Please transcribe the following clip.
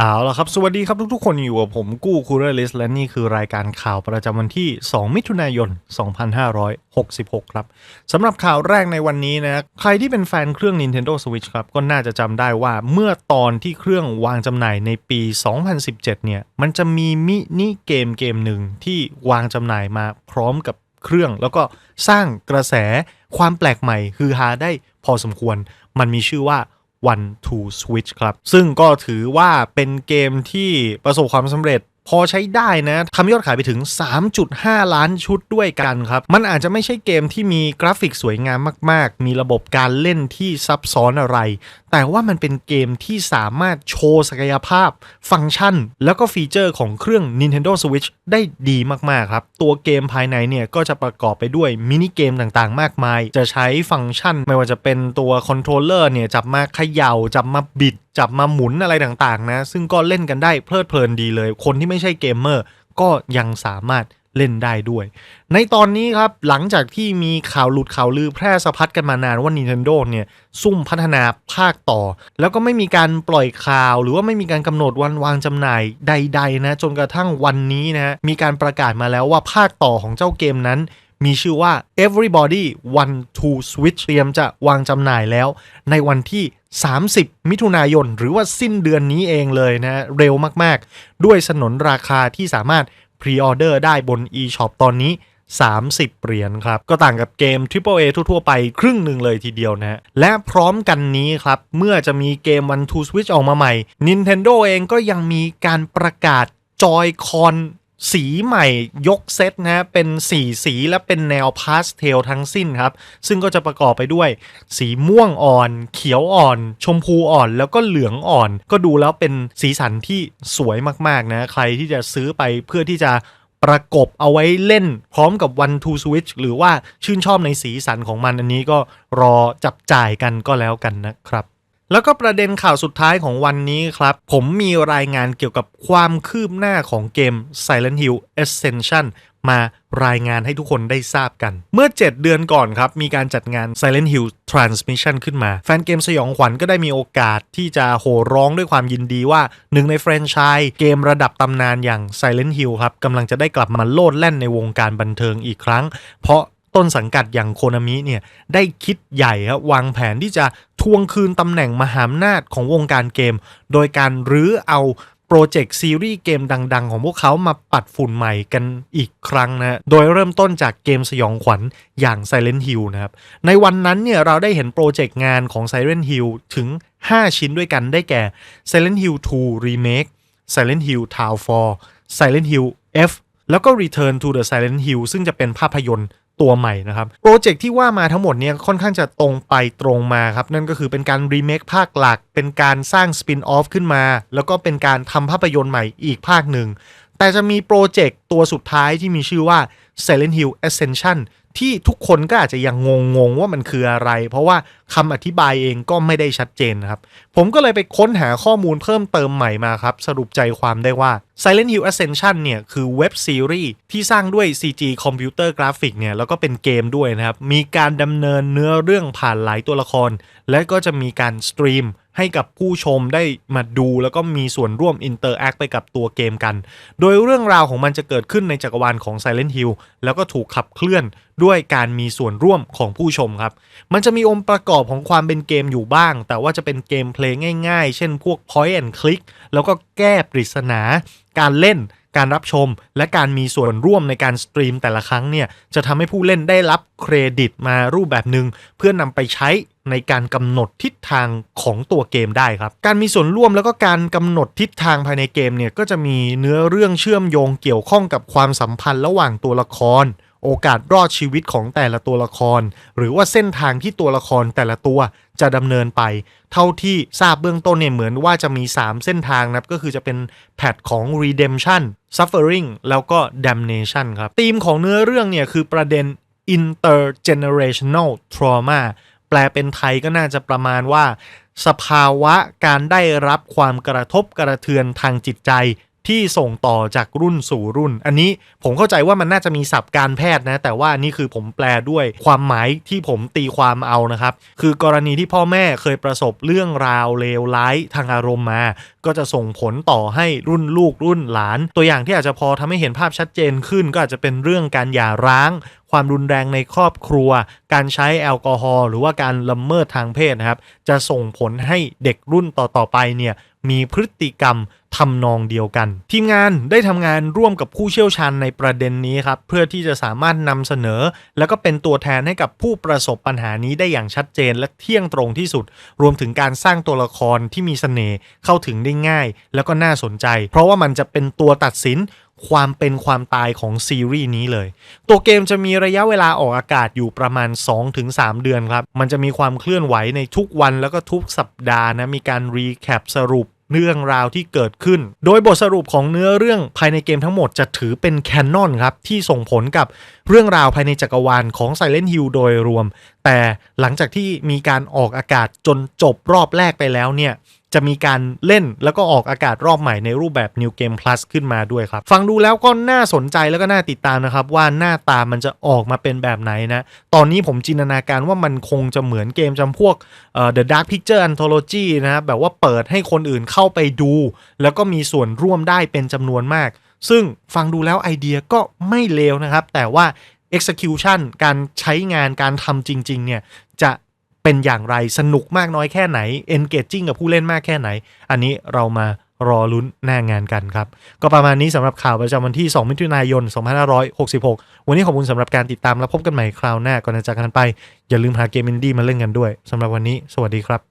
เอาละครับ สวัสดีครับทุกๆ คนอยู่กับผมกู้คูเรลิสและนี่คือรายการข่าวประจำวันที่ 2 มิถุนายน 2566 ครับสำหรับข่าวแรกในวันนี้นะใครที่เป็นแฟนเครื่อง Nintendo Switch ครับ ก็น่าจะจำได้ว่าเมื่อตอนที่เครื่องวางจำหน่ายในปี 2017 เนี่ย มันจะมีมินิเกมเกมหนึ่งที่วางจำหน่ายมาพร้อมกับเครื่อง แล้วก็สร้างกระแสความแปลกใหม่คือฮาได้พอสมควร มันมีชื่อว่า One to Switch ครับ ซึ่งก็ถือว่าเป็นเกมที่ประสบความสำเร็จ พอใช้ได้นะทำยอดขายไปถึง 3.5 ล้านชุดด้วยกันครับ มันอาจจะไม่ใช่เกมที่มีกราฟิกสวยงามมาก ๆ มีระบบการเล่นที่ซับซ้อนอะไร แต่ว่ามันเป็นเกมที่สามารถโชว์ศักยภาพ ฟังก์ชัน แล้วก็ฟีเจอร์ของเครื่อง Nintendo Switch ได้ดีมาก ๆ ครับ ตัวเกมภายในเนี่ยก็จะประกอบไปด้วยมินิเกมต่างๆ มากมาย จะใช้ฟังก์ชัน ไม่ว่าจะเป็นตัวคอนโทรลเลอร์เนี่ยจับมาเขย่าจับมาบิด จับมาหมุนอะไรต่างๆนะ ซึ่งก็เล่นกันได้เพลิดเพลินดีเลย คนที่ไม่ใช่เกมเมอร์ก็ยังสามารถเล่นได้ด้วย ในตอนนี้ครับ หลังจากที่มีข่าวหลุดข่าวลือแพร่สะพัดกันมานานว่า Nintendo เนี่ย ซุ่มพัฒนาภาคต่อ แล้วก็ไม่มีการปล่อยข่าวหรือว่าไม่มีการกำหนดวันวางจำหน่ายใด ๆ นะ จนกระทั่งวันนี้นะ มีการประกาศมาแล้วว่าภาคต่อของเจ้าเกมนั้น มีชื่อว่า Everybody One to Switch เตรียมจะวางจำหน่ายแล้ว ในวันที่ 30 มิถุนายน หรือว่าสิ้นเดือนนี้เองเลยนะ เร็วมากๆ ด้วยสนนราคาที่สามารถพรีออเดอร์ได้บน eShop ตอนนี้ 30 เหรียญครับ ก็ต่างกับเกม Triple A ทั่วๆ ไปครึ่งหนึ่งเลยทีเดียวนะฮะและพร้อมกันนี้ครับ เมื่อจะมีเกม One to Switch ออกมาใหม่ Nintendo เองก็ยังมีการประกาศจอยคอน สีใหม่ยกเซตนะเป็นสีสีและเป็นแนวพาสเทลทั้งสิ้นครับ ซึ่งก็จะประกอบไปด้วย สีม่วงอ่อน เขียวอ่อน ชมพูอ่อนแล้วก็เหลืองอ่อน ก็ดูแล้วเป็นสีสันที่สวยมากๆนะใครที่จะซื้อไปเพื่อที่จะประกบเอาไว้เล่นพร้อมกับ One to Switch หรือว่าชื่นชอบในสีสันของมันอันนี้ก็รอจับจ่ายกันก็แล้วกันนะครับ แล้วก็ประเด็นข่าวสุดท้ายของวันนี้ครับ ผมมีรายงานเกี่ยวกับความคืบหน้าของเกม Silent Hill Ascension มารายงานให้ทุกคนได้ทราบกัน เมื่อ 7 เดือนก่อนครับ มีการจัดงาน Silent Hill Transmission ขึ้นมา แฟนเกมสยองขวัญก็ได้มีโอกาสที่จะโห่ร้องด้วยความยินดีว่า หนึ่งในแฟรนไชส์เกมระดับตำนานอย่าง Silent Hill ครับกำลังจะได้กลับมาโลดแล่นในวงการบันเทิงอีกครั้ง เพราะ ต้นสังกัดอย่างโคนามิเนี่ยได้คิดใหญ่ครับวางแผนที่จะทวงคืนตำแหน่งมหาอำนาจของวงการเกม โดยการรื้อเอาโปรเจกต์ซีรีส์เกมดังๆ ของพวกเขามาปัดฝุ่นใหม่กันอีกครั้งนะ โดยเริ่มต้นจากเกมสยองขวัญอย่าง Silent Hill นะครับ ในวันนั้นเนี่ยเราได้เห็นโปรเจกต์งานของ Silent Hill ถึง 5 ชิ้นด้วยกันได้แก่ Silent Hill 2 Remake Silent Hill Town 4 Silent Hill F แล้วก็ Return to the Silent Hill ซึ่งจะเป็นภาพยนตร์ ตัวใหม่นะครับ โปรเจกต์ที่ว่ามาทั้งหมดเนี่ยค่อนข้างจะตรงไปตรงมาครับ นั่นก็คือเป็นการรีเมคภาคหลัก เป็นการสร้างสปินออฟขึ้นมา แล้วก็เป็นการทำภาพยนตร์ใหม่อีกภาคหนึ่ง แต่จะมีโปรเจกต์ตัวสุดท้ายที่มีชื่อว่า Silent Hill Ascension ที่ทุกคนก็อาจจะยังงงๆว่ามันคืออะไร เพราะว่าคำอธิบายเองก็ไม่ได้ชัดเจนนะครับ ผมก็เลยไปค้นหาข้อมูลเพิ่มเติมใหม่มาครับ สรุปใจความได้ว่า Silent Hill Ascension เนี่ยคือเว็บซีรีส์ที่สร้างด้วย CG คอมพิวเตอร์กราฟิกเนี่ยแล้วก็เป็นเกมด้วยนะครับ มีการดำเนินเนื้อเรื่องผ่านหลายตัวละคร และก็จะมีการสตรีม ให้กับผู้ชมได้มาดูแล้วก็มีส่วนร่วมอินเตอร์แอคไปกับตัวเกมกัน โดยเรื่องราวของมันจะเกิดขึ้นในจักรวาลของ Silent Hill แล้วก็ถูกขับเคลื่อนด้วยการมีส่วนร่วมของผู้ชมครับ มันจะมีองค์ประกอบของความเป็นเกมอยู่บ้าง แต่ว่าจะเป็นเกมเพลย์ง่ายๆ เช่นพวก point and click แล้วก็แก้ปริศนา การเล่น การรับชม และการมีส่วนร่วมในการสตรีมแต่ละครั้งเนี่ยจะทำให้ผู้เล่นได้รับเครดิตมารูปแบบหนึ่งเพื่อนำไปใช้ในการกำหนดทิศทางของตัวเกมได้ครับ การมีส่วนร่วมแล้วก็การกำหนดทิศทางภายในเกมเนี่ยก็จะมีเนื้อเรื่องเชื่อมโยงเกี่ยวข้องกับความสัมพันธ์ระหว่างตัวละคร โอกาสรอดชีวิตของแต่ละตัวละคร หรือว่าเส้นทางที่ตัวละครแต่ละตัวจะดำเนินไป เท่าที่ทราบเบื้องต้นเนี่ยเหมือนว่าจะมี 3 เส้นทางนะครับ ก็คือจะเป็นแพทของ redemption suffering แล้วก็ damnation ครับธีมของเนื้อเรื่องเนี่ยคือประเด็น intergenerational trauma แปลเป็นไทยก็น่าจะประมาณว่า สภาวะการได้รับความกระทบกระเทือนทางจิตใจ ที่ส่งต่อจากรุ่นสู่รุ่น อันนี้ผมเข้าใจว่ามันน่าจะมีศัพท์การแพทย์นะ แต่ว่านี่คือผมแปลด้วยความหมายที่ผมตีความเอานะครับ คือกรณีที่พ่อแม่เคยประสบเรื่องราวเลวร้ายทางอารมณ์มา ก็จะส่งผลต่อให้รุ่นลูกรุ่นหลาน ตัวอย่างที่อาจจะพอทำให้เห็นภาพชัดเจนขึ้น ก็อาจจะเป็นเรื่องการหย่าร้าง ความรุนแรงในครอบครัว การใช้แอลกอฮอล์หรือว่าการละเมิดทางเพศนะครับ จะส่งผลให้เด็กรุ่นต่อๆไปเนี่ยมีพฤติกรรมทำนองเดียวกัน ทีมงานได้ทำงานร่วมกับผู้เชี่ยวชาญในประเด็นนี้ครับเพื่อที่จะสามารถนำเสนอ แล้วก็เป็นตัวแทนให้กับผู้ประสบปัญหานี้ได้อย่างชัดเจนและเที่ยงตรงที่สุด รวมถึงการสร้างตัวละครที่มีเสน่ห์เข้าถึงได้ง่าย แล้วก็น่าสนใจ เพราะว่ามันจะเป็นตัวตัดสิน ความเป็นความตายของซีรีส์นี้เลย ตัวเกมจะมีระยะเวลาออกอากาศอยู่ประมาณ 2-3 เดือนครับ มันจะมีความเคลื่อนไหวในทุกวันแล้วก็ทุกสัปดาห์นะ มีการรีแคปสรุปเรื่องราวที่เกิดขึ้น โดยบทสรุปของเนื้อเรื่องภายในเกมทั้งหมดจะถือเป็นแคนนอนครับ ที่ส่งผลกับเรื่องราวภายในจักรวาลของ Silent Hill โดยรวม แต่หลังจากที่มีการออกอากาศจนจบรอบแรกไปแล้วเนี่ย จะมีการเล่นแล้วก็ออกอากาศรอบใหม่ในรูปแบบ New Game Plus ขึ้นมาด้วยครับ ฟังดูแล้วก็น่าสนใจแล้วก็น่าติดตามนะครับ ว่าหน้าตามันจะออกมาเป็นแบบไหนนะ ตอนนี้ผมจินตนาการว่ามันคงจะเหมือนเกมจำพวกเอ่อ The Dark Picture Anthology นะครับแบบว่าเปิดให้คนอื่นเข้าไปดู แล้วก็มีส่วนร่วมได้เป็นจำนวนมาก ซึ่งฟังดูแล้วไอเดียก็ไม่เลวนะครับ แต่ว่า execution การใช้งานการทำจริง ๆ เนี่ยจะ เป็นอย่างไรสนุกมากน้อยแค่ไหน engaging กับผู้เล่นมากแค่ไหน อันนี้เรามารอลุ้นหน้างานกันครับ ก็ประมาณนี้สำหรับข่าวประจำวันที่ 2 มิถุนายน 2566 วันนี้ขอบคุณสำหรับการติดตามและพบกันใหม่คราวหน้าก่อนจะจากกันไป อย่าลืมหาเกมอินดี้มาเล่นกันด้วยสำหรับวันนี้ สวัสดีครับ